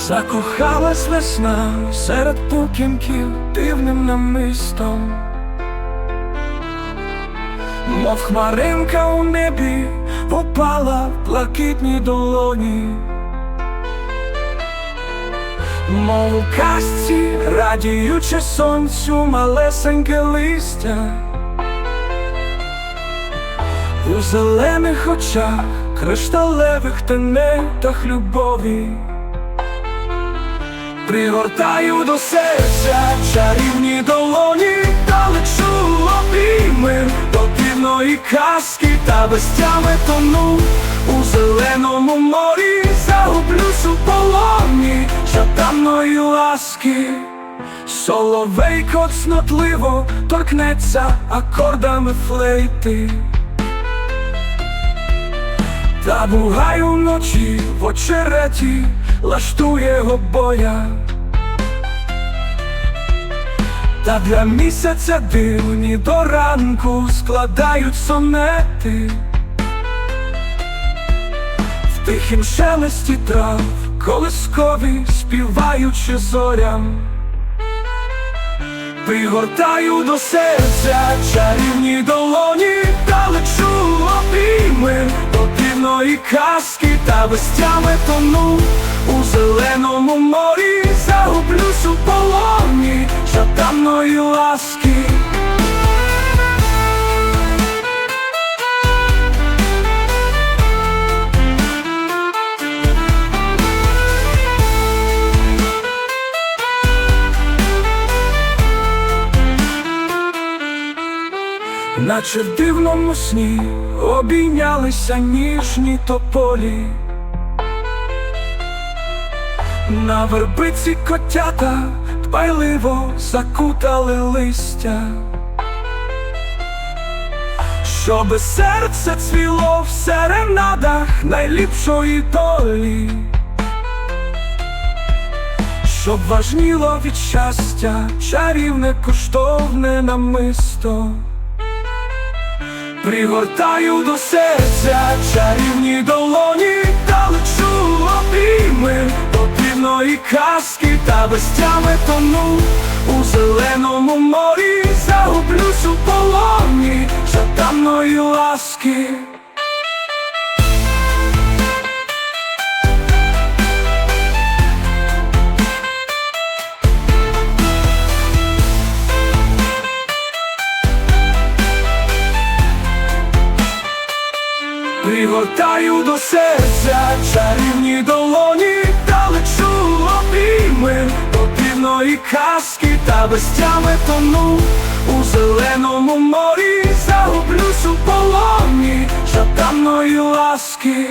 Закохалась весна серед пукінків дивним намистом, мов хмаринка у небі попала в блакитні долоні, мов у казці, радіючи сонцю малесеньке листя, у зелених очах кришталевих тенетах любові. Пригортаю до серця чарівні долоні, та лечу обійми до дивної казки, та без тями тону у зеленому морі, загублюсь у полоні жаданої ласки. Соловейко цнотливо торкнеться акордами флейти. Та бугай уночі в очереті лаштує обоя. Та для місяця дивні до ранку складають сонети. В тихім шелесті трав, колискові співаючи зорям. Пригортаю до серця чарівні долоні, та лечу обійми до дивної казки, та без тону у зеленому морі, загублюсь у полоні шатамної ласки. Наче в дивному сні обійнялися ніжні тополі, на вербиці котята дбайливо закутали листя, щоби серце цвіло в серенадах найліпшої долі, щоб важніло від щастя чарівне коштовне намисто. Пригортаю до серця чарівні долоні, та лечу обійми дивної казки, та безтями тону у зеленому морі, загублюсь у полоні шатамної ласки. Пригортаю до серця чарівні долоні, та лечу обійми до дивної казки, та безтями тону у зеленому морі, загублюсь у полоні шатанної ласки.